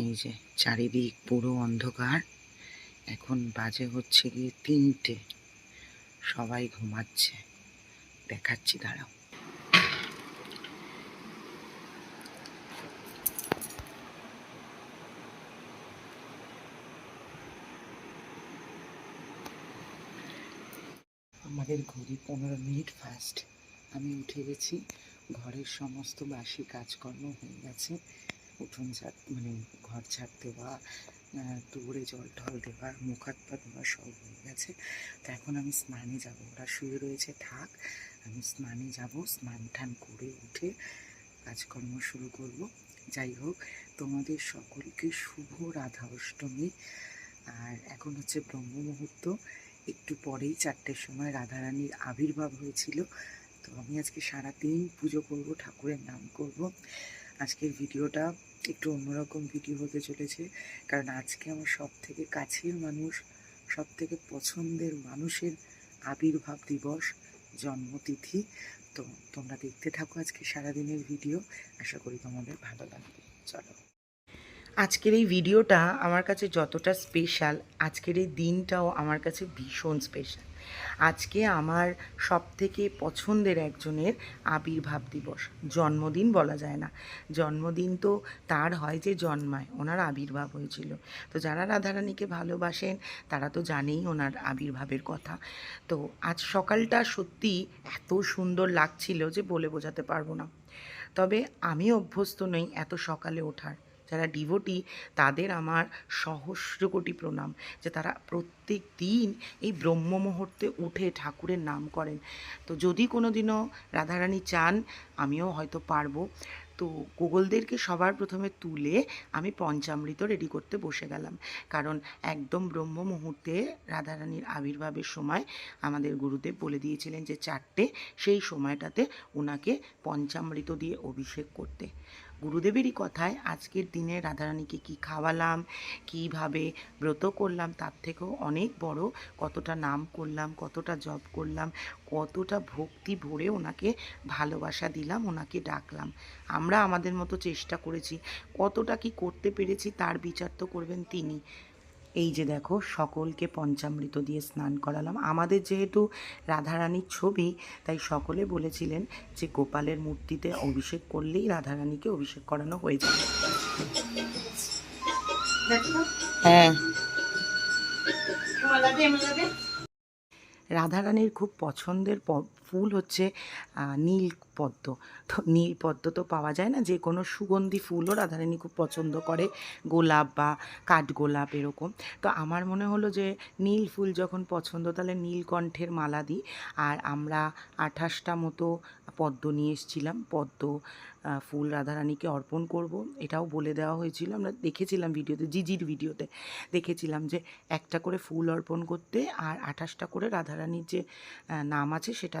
এই যে চারিদিক পুরো অন্ধকার, এখন বাজে হচ্ছে গিয়ে তিনটে। সবাই ঘুমাচ্ছে। দেখাচ্ছি, দাঁড়াও। আমাদের ঘড়ি পনেরো মিনিট ফাস্ট আমি উঠে গেছি। ঘরের সমস্ত বাসি কাজকর্ম হয়ে গেছে। উঠোন ঝাড় মানে ঘর ঝাড় দেওয়া দৌড়ে জল টল দেওয়া, মুখ হাত পা দেওয়া সব হয়ে গেছে। তো এখন আমি স্নানে যাব। ওরা শুয়ে রয়েছে, থাক। আমি স্নানে যাব, স্নান টান করে উঠে কাজকর্ম শুরু করব। যাই হোক, তোমাদের সকলকে শুভ রাধা অষ্টমী। আর এখন হচ্ছে ব্রহ্ম মুহূর্ত। একটু পরেই চারটের সময় রাধারানীর আবির্ভাব হয়েছিল। তো আমি আজকে সারাদিন পুজো করব, ঠাকুরের নাম করব। আজকের ভিডিওটা একটু অন্যরকম ভিডিও হতে চলেছে। কারণ আজকে আমার সব থেকে কাছের মানুষ সব থেকে পছন্দের মানুষের আবির্ভাব দিবস জন্মতিথি। তো তোমরা দেখতে থাকো আজকে সারাদিনের ভিডিও আশা করি তোমাদের ভালো লাগবে। চলো। আজকের এই ভিডিওটা আমার কাছে যতটা স্পেশাল আজকের এই দিনটাও আমার কাছে ভীষণ স্পেশাল আজকে আমার সব থেকে পছন্দের একজনের আবির্ভাব দিবস। জন্মদিন বলা যায় না। জন্মদিন তো তার হয় যে জন্মায়, ওনার আবির্ভাব হয়েছিল। তো যারা রাধারানীকে ভালোবাসেন, তারা তো জানেই ওনার আবির্ভাবের কথা। তো আজ সকালটা সত্যি এত সুন্দর লাগছিল যে বলে বোঝাতে পারব না। তবে আমি অভ্যস্ত নই এত সকালে ওঠার। যারা ডিভোটি তাদের আমার সহস্র কোটি প্রণাম, যে তারা প্রত্যেক দিন এই ব্রহ্ম মুহূর্তে উঠে ঠাকুরের নাম করেন। তো যদি কোনো দিনও রাধারানী চান, আমিও হয়তো পারব। তো গোগলদেরকে সবার প্রথমে তুলে আমি পঞ্চামৃত রেডি করতে বসে গেলাম। কারণ একদম ব্রহ্ম মুহূর্তে রাধারানীর আবির্ভাবের সময় আমাদের গুরুদেব বলে দিয়েছিলেন যে চারটে, সেই সময়টাতে ওনাকে পঞ্চামৃত দিয়ে অভিষেক করতে। গুরুদেবেরই কথায় আজকের দিনে রাধারানীকে কি খাওয়ালাম, কীভাবে ব্রত করলাম, তার থেকেও অনেক বড় কতটা নাম করলাম, কতটা জপ করলাম, কতটা ভক্তি ভরে ওনাকে ভালোবাসা দিলাম, ওনাকে ডাকলাম। আমরা আমাদের মতো চেষ্টা করেছি, কতটা কি করতে পেরেছি তার বিচার তো করবেন তিনি। এই যে দেখো সকলকে পঞ্চামৃত দিয়ে স্নান করালাম। আমাদের যেহেতু রাধারানীর ছবি তাই সকলে বলেছিলেন যে গোপালের মূর্তিতে অভিষেক করলেই রাধারানীকে অভিষেক করানো হয়ে যাবে। হ্যাঁ। রাধারানীর খুব পছন্দের ফুল হচ্ছে নীল পদ্ম। তো নীল পদ্ম তো পাওয়া যায় না, যে কোনো সুগন্ধি ফুলও রাধারানী খুব পছন্দ করে, গোলাপ বা কাঠগোলাপ এরকম। তো আমার মনে হলো যে নীল ফুল যখন পছন্দ, তাহলে নীলকণ্ঠের মালা দিই। আর আমরা আঠাশটা মতো পদ্ম নিয়ে এসেছিলাম, পদ্ম ফুল রাধারানীকে অর্পণ করব। এটাও বলে দেওয়া হয়েছিল, আমরা দেখেছিলাম ভিডিওতে, জিজির ভিডিওতে, দেখেছিলাম যে একটা করে ফুল অর্পণ করতে আর আঠাশটা করে রাধারানীর যে নাম আছে, সেটা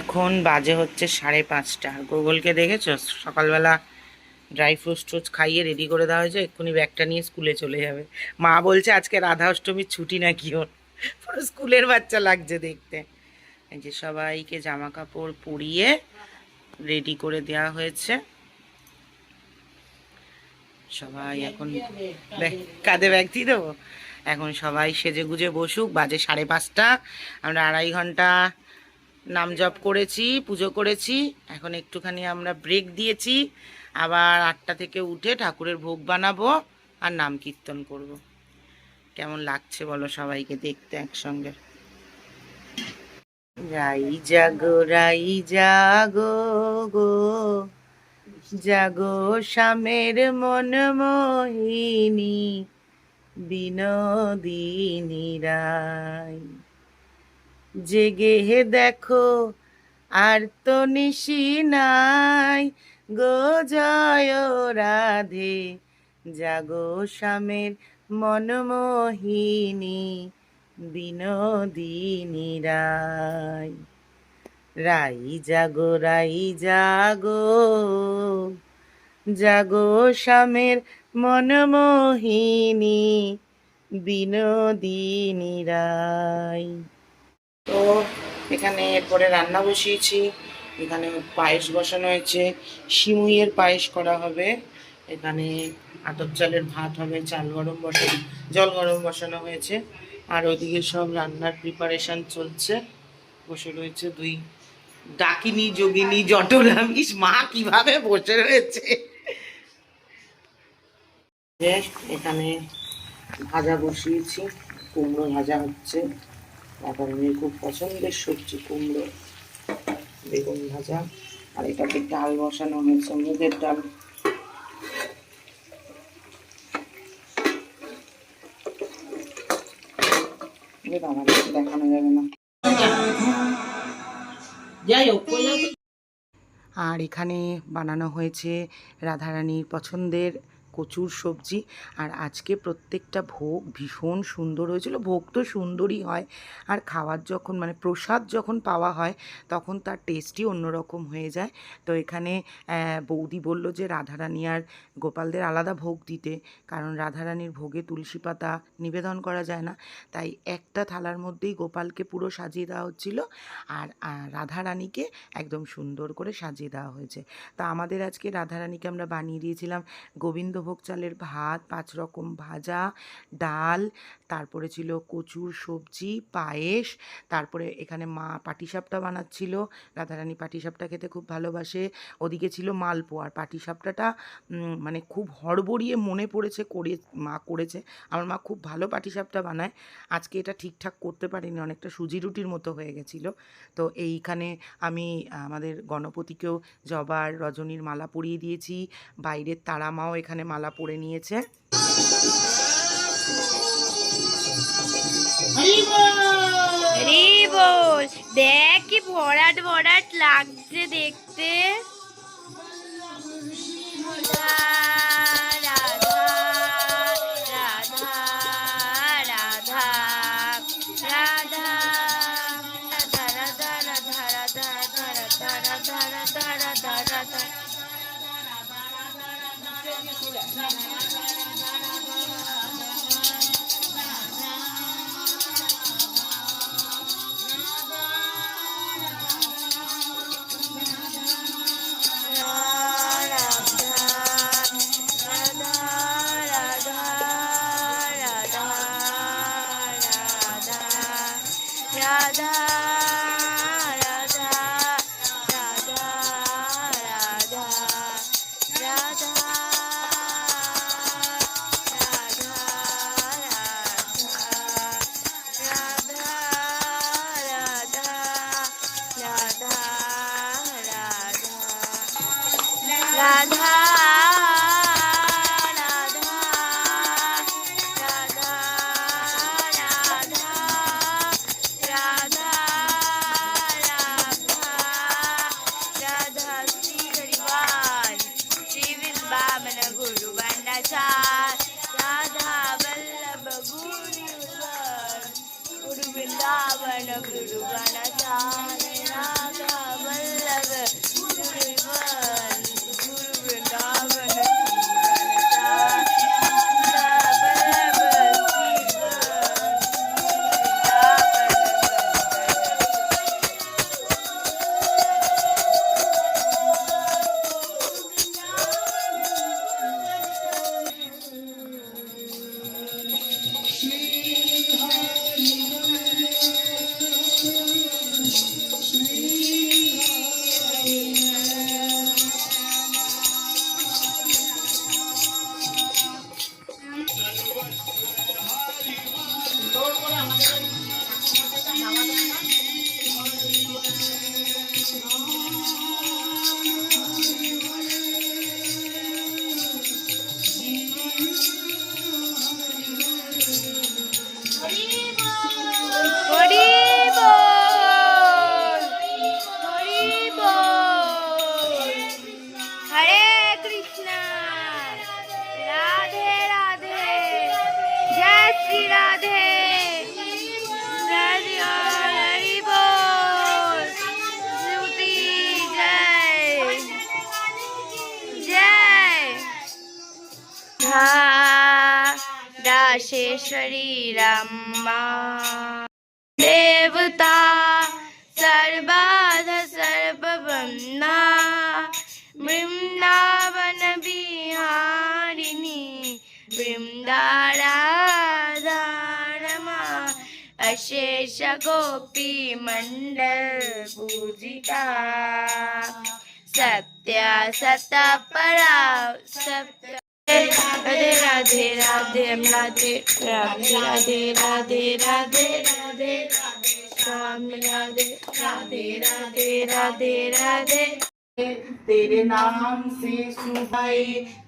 এখন বাজে হচ্ছে সাড়ে পাঁচটা। গুগলকে দেখেছ? সকালবেলা ড্রাই ফ্রুটস টুটস খাইয়ে রেডি করে দেওয়া হয়েছে, এক্ষুনি ব্যাগটা নিয়ে স্কুলে চলে যাবে। মা বলছে, আজকে রাধা অষ্টমীর ছুটি নাকি ওর? পুরো স্কুলের বাচ্চা লাগছে দেখতে। যে সবাইকে জামা কাপড় পরিয়ে রেডি করে দেওয়া হয়েছে। সবাই এখন কাঁধে ব্যাগ দিয়ে দেবো? এখন সবাই সেজে গুজে বসুক, বাজে সাড়ে পাঁচটা। আমরা আড়াই ঘণ্টা নাম জপ করেছি, পুজো করেছি। এখন একটুখানি আমরা ব্রেক দিয়েছি। আবার আটটা থেকে উঠে ঠাকুরের ভোগ বানাবো আর নাম কীর্তন করব। কেমন লাগছে বলো সবাইকে দেখতে একসঙ্গে? রাই জাগো রাই জাগো গো। জাগো শ্যামের মন মোহিনী। বিনোদিনী রায় জেগে হে দেখো, আর তো নিশি নাই। গো জয় রাধে, জাগো শ্যামের মনমোহিনী বিনোদিনী রাই রাই জাগো রাই জাগো জাগো শ্যামের মনমোহিনী বিনোদিনী রাই তো এখানে এরপরে রান্না বসিয়েছি, এখানে পায়েস বসানো হয়েছে, সিমুইয়ের পায়েস করা হবে, এখানে আতপ চালের ভাত হবে, চাল গরম বসানো জল গরম বসানো হয়েছে, আর ওদিকে সব রান্নার প্রিপারেশন চলছে, বসে রয়েছে দুই ডাকিনী, যোগিনী জটলামিস মা কীভাবে বসে রয়েছে? এখানে ভাজা বসিয়েছি। কুমড়ো ভাজা হচ্ছে। আমার মেয়ের খুব পছন্দের সবজি, কুমড়ো, বেগুন ভাজা। আর এটাকে ডাল বসানো হয়েছে, মুগের ডাল। দেখানো যাবে না। আর এখানে বানানো হয়েছে রাধারানীর পছন্দের কচুর সবজি। আর আজকে প্রত্যেকটা ভোগ ভীষণ সুন্দর হয়েছিল। ভোগ তো সুন্দরই হয়। আর খাওয়ার যখন মানে প্রসাদ যখন পাওয়া হয়, তখন তার টেস্টই অন্যরকম হয়ে যায়। তো এখানে বৌদি বলল যে রাধারানী আর গোপালদের আলাদা ভোগ দিতে। কারণ রাধারানীর ভোগে তুলসী পাতা নিবেদন করা যায় না। তাই একটা থালার মধ্যেই গোপালকে পুরো সাজিয়ে দেওয়া হচ্ছিল। আর রাধারানীকে একদম সুন্দর করে সাজিয়ে দেওয়া হয়েছে। তা আমাদের আজকে রাধারানীকে আমরা বানিয়ে দিয়েছিলাম গোবিন্দভোগ চালের ভাত, পাঁচ রকম ভাজা, ডাল, তারপরে ছিল কচুর সবজি, পায়েস, তারপরে এখানে মা পাটিসাপটা বানাচ্ছিল। রাধারানী পাটিসাপটা খেতে খুব ভালোবাসে। ওদিকে ছিল মালপোয়া। আর পাটিসাপটাটা মানে খুব হড়বড়িয়ে মনে পড়েছে, করে, মা করেছে। আমার মা খুব ভালো পাটিসাপটা বানায়। আজকে এটা ঠিকঠাক করতে পারিনি, অনেকটা সুজি রুটির মতো হয়ে গেছিল। তো এইখানে আমি, আমাদের গণপতিকেও জবার রজনীর মালা পরিয়ে দিয়েছি। বাইরের তারা মাও এখানে মালা পরে নিয়েছে। দেখ কি ভরাট ভরাট লাগছে দেখতে। यशेश्वरी रम्मा देवता सर्वाध सर्ववन्ना वृन्दावन बिहारिणी वृन्दाराधारमा अशेष गोपी मण्डल पूजिता। सत्य सत परा सत्य राधे राधे राधे राधे राधे राधे राधे राधे श्याम राधे राधे राधे राधे राधे तेरे नाम से सुबह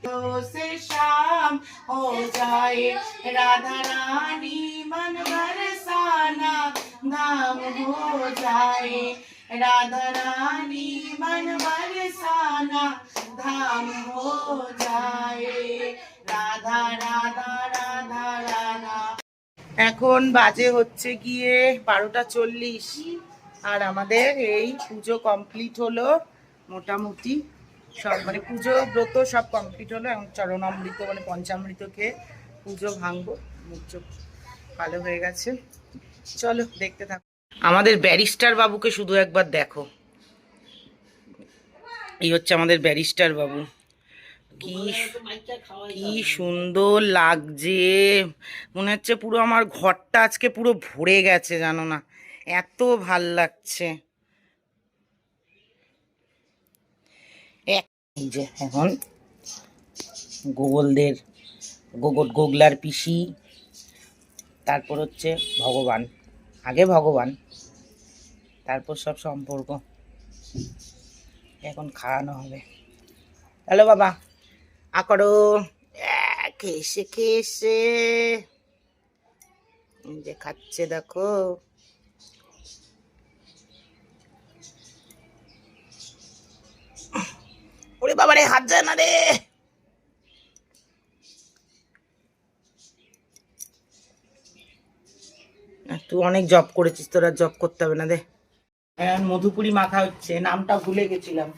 तो से शाम हो जाए राधा रानी मन बरसाना नाम हो जाए राधा रानी मन बरसाना धाम हो जाए এখন বাজে হচ্ছে গিয়ে বারোটা চল্লিশ। আর আমাদের এই পুজো কমপ্লিট হলো মোটামুটি সব মানে পুজো ব্রত সব কমপ্লিট হলো। এখন চরণামৃত মানে পঞ্চামৃত খেয়ে পুজো ভাঙবো। মুখ ভালো হয়ে গেছে। চলো দেখতে থাকো। আমাদের ব্যারিস্টার বাবুকে শুধু একবার দেখো। এই হচ্ছে আমাদের ব্যারিস্টার বাবু। কি কি সুন্দর লাগছে। মনে হচ্ছে পুরো আমার ঘরটা আজকে পুরো ভরে গেছে জানো না। এত ভালো লাগছে। এই যে এখন গোগলদের গোগল গোগলার পিসি তারপর হচ্ছে ভগবান। আগে ভগবান তারপর সব সম্পর্ক। এখন খাওয়ানো হবে। হ্যালো বাবা। আ করো আহ, খেয়েছে খেয়েছে এই যে খাচ্ছে দেখো। ওরে বাবা রে হাত যায় না রে। তুই অনেক জব করেছিস তোরা জব করতে হবে না দে। এখন মধুপুরি মাখা হচ্ছে নামটা ভুলে গেছিলাম।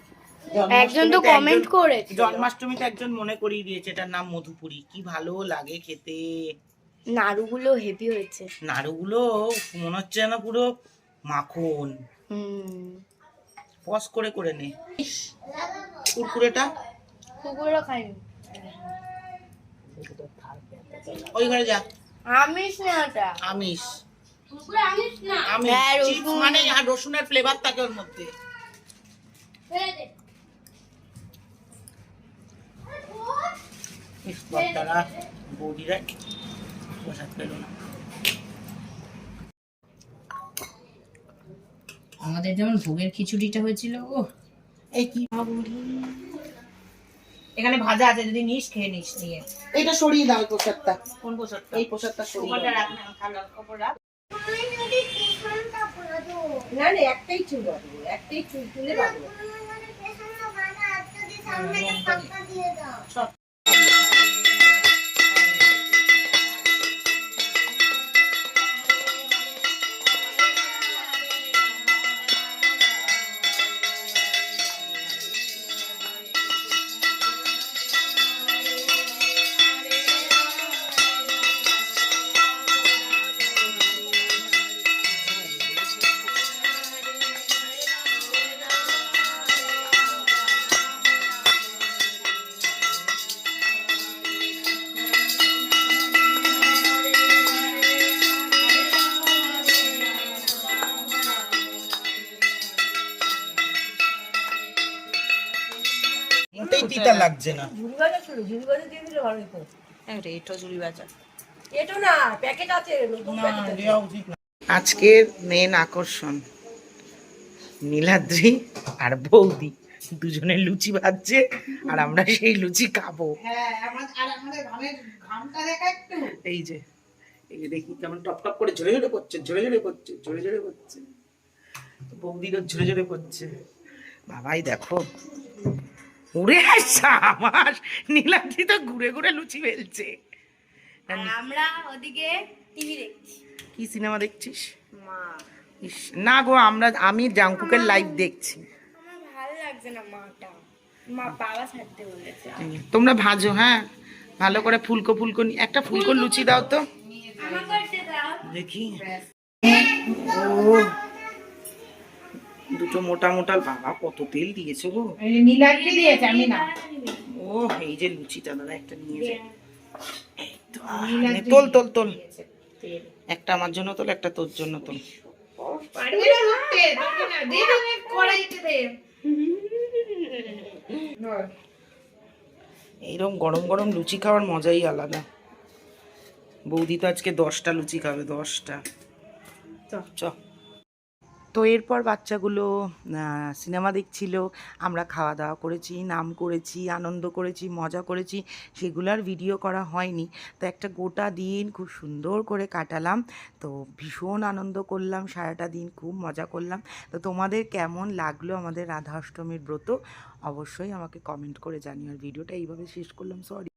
একজন তো কমেন্ট করেছে। জন্মাষ্টমীতে একজন মনে করিয়ে দিয়েছে এটার নাম মধুপুরি। কি ভালো লাগে খেতে। নাড়ুগুলো হেভি হয়েছে। নাড়ুগুলো মনে হচ্ছে যেন পুরো মাখন। হুম পস করে করে নে। কুরকুরেটা? কুকুরও খাইনি। ওই ঘরে যা। আমিষ না ওটা। আমিষ। আমিষ না। আমিষ। হ্যাঁ। মানে আর রসুনের ফ্লেভার থাকে ওর মধ্যে। ইস, বাচ্চারা বৌদিরা প্রসাদ পেল না আমাদের যেমন ভোগের খিচুড়িটা হয়েছিল ও। এই কি? এখানে ভাজা আছে যদি নিস খেয়ে নিস নিয়ে। এইটা সরিয়ে দাও প্রসাদটা। কোন প্রসাদটা? এই প্রসাদটা সরিয়ে দাও। রাখ না ঠান্ডার কাপড় রাখ। না না একটাই চুল বাঁধবো একটাই চুল তুলে বাঁধবো। মোটেই তিতা লাগছে না। ঝুড়ি ভাজা ছিল ঝুড়ি ভাজা দিয়ে দিলে ভালো হতো এটা ঝুড়ি এটা না প্যাকেট আছে নতুন প্যাকেট আছে। আজকের মেন আকর্ষণ নীলাদ্রি আর বৌদি। দুজনে লুচি ভাজছে আর আমরা সেই লুচি খাব। এই যে এই যে দেখি কেমন টপ টপ করে ঝরে ঝরে করছে ঝরে ঝরে করছে ঝরে ঝরে করছে বৌদিরও ঝরে ঝরে করছে বাবাই দেখো আসছে আমার নীলাদ্রি তো ঘুরে ঘুরে লুচি ফেলছে। আমরা ওদিকে টিভি দেখছি। কি সিনেমা দেখছিস? মা। না গো আমরা আমি জাংকুকের লাইভ দেখছি। আমার ভালো লাগছে না মাটা। মা বাবা ছাড়তে বলেছে। তোমরা ভাজো হ্যাঁ? ভালো করে ফুলকো ফুলকো নি- একটা ফুলকো লুচি দাও তো। দাও। দেখি। ও দুটো মোটা মোটা বাবা কত তেল দিয়েছ গো। নীলাদ্রি দিয়েছে আমি না। ও এই যে লুচিটা দাদা একটা নিয়ে তো, আহ, তোল তোল তোল। একটা আমার জন্য তোল একটা তোর জন্য তোল। এইরকম গরম গরম লুচি খাওয়ার মজাই আলাদা। বৌদি তো আজকে দশটা লুচি খাবে দশটা। চ। তো এরপর বাচ্চাগুলো সিনেমা দেখছিল, আমরা খাওয়া দাওয়া করেছি, নাম করেছি, আনন্দ করেছি, মজা করেছি সেগুলার ভিডিও করা হয়নি। তো একটা গোটা দিন খুব সুন্দর করে কাটালাম। তো ভীষণ আনন্দ করলাম, সারাটা দিন খুব মজা করলাম। তো তোমাদের কেমন লাগল আমাদের রাধা অষ্টমীর ব্রত? অবশ্যই আমাকে কমেন্ট করে জানিও। আর ভিডিওটা এইভাবে শেষ করলাম সরি